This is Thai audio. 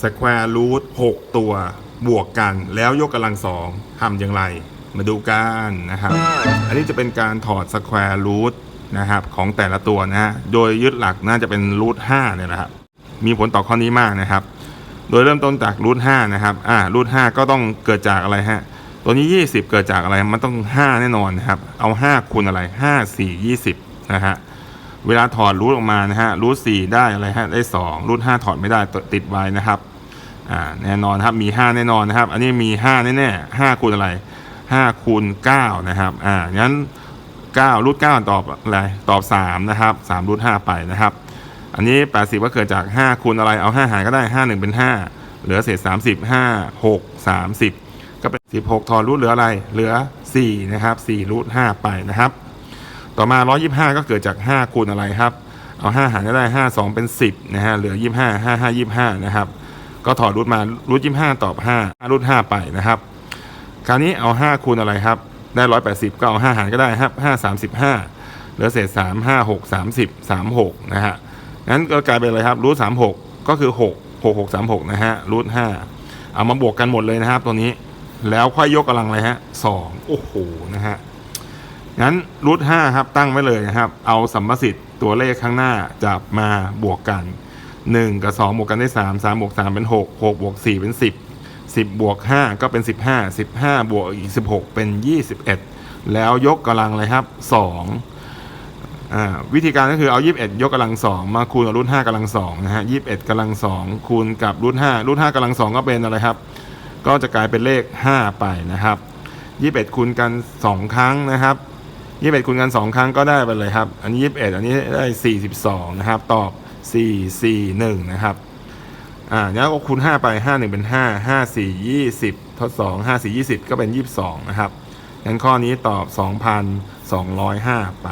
สแควร์รูท6ตัวบวกกันแล้วยกกำลังสองทำอย่างไร มาดูกันนะครับ อันนี้จะเป็นการถอดสแควร์รูทนะครับของแต่ละตัวนะฮะโดยยึดหลักน่าจะเป็นรูท5เนี่ยนะครับ มีผลต่อข้อนี้มากนะครับ โดยเริ่มต้นจากรูท5นะครับอ่ารูท5ก็ต้องเกิดจากอะไรฮะตัวนี้ 20 เกิดจากอะไรมันต้อง 5 แน่นอนนะครับ เอา 5 คูณอะไร 5 4 20 นะฮะ เวลาถอดรูทออกมานะฮะรูท4ได้อะไรฮะได้2รูท5ถอดไม่ได้ติดไว้นะครับอ่าแน่นอนครับมี 5 แน่นอนนะครับ อันนี้มี 5 แน่ๆ5คูณอะไร5คูณ9นะครับอ่างั้น9รูท9ตอบอะไรตอบ3นะครับ3รูท5ไปนะครับ อันนี้ 80 ก็เกิดจาก 5คูณอะไรเอา 5 หารก็ได้ 5 1 เป็น 5 เหลือเศษ 30 5 6 30 ก็เป็น 16 ถอดรูทเหลืออะไรเหลือ 4 นะครับ4รูท5ไปนะครับ ต่อมา 125 ก็เกิดจาก 5 คูณอะไรครับ เอา 5 หารก็ได้ 5 2 เป็น 10 นะฮะ เหลือ 25 5 5 25 นะครับ ก็ถอดรูทมารูท25 ตอบ 5 รูท5ไปนะครับ คราวนี้เอา 5 คูณอะไรครับ ได้ 180 ก็เอา 5 หารก็ได้ครับ5 35 เหลือเศษ 3 5 6 30 36 นะฮะ งั้นก็กลายเป็นอะไรครับ รูท36 ก็คือ 6 6 6 36 นะฮะ รูท5เอามาบวกกันหมดเลยนะครับตัวนี้ แล้วค่อยยกกำลังอะไรฮะ2โอ้โห นะฮะ งั้นรูท5ครับตั้งไว้เลยนะครับ เอาสัมประสิทธิ์ตัวเลขข้างหน้าจับมาบวกกัน 1 กับ 2 บวกกันได้ 3 3 บวก 3 เป็น 6 6 บวก 4 เป็น 10 10 บวก 5 ก็เป็น 15 15 บวกอีก 16 เป็น 21 แล้วยกกำลังเลยครับ2อ่าวิธีการก็คือเอา 21 ยกกำลัง 2 มาคูณกับรูท5กำลัง2นะฮะ21กำลัง 2 คูณกับรูท5รูท5กำลัง 2 ก็เป็นอะไรครับ ก็จะกลายเป็นเลข 5 ไปนะครับ 21 คูณกัน 2 ครั้งนะครับ ยี่สิบเอ็ดคูณกันสองครั้งก็ได้ไปเลยครับ อันนี้ยี่สิบเอ็ดอันนี้ได้สี่สิบสองนะครับ ตอบสี่สี่หนึ่งนะครับอ่าเนี้ยก็คูณห้าไปห้าหนึ่งเป็นห้าห้าสี่ยี่สิบทดสองห้าสี่ยี่สิบก็เป็นยี่สิบสองนะครับงั้นข้อนี้ตอบสองพันสองร้อยห้าไป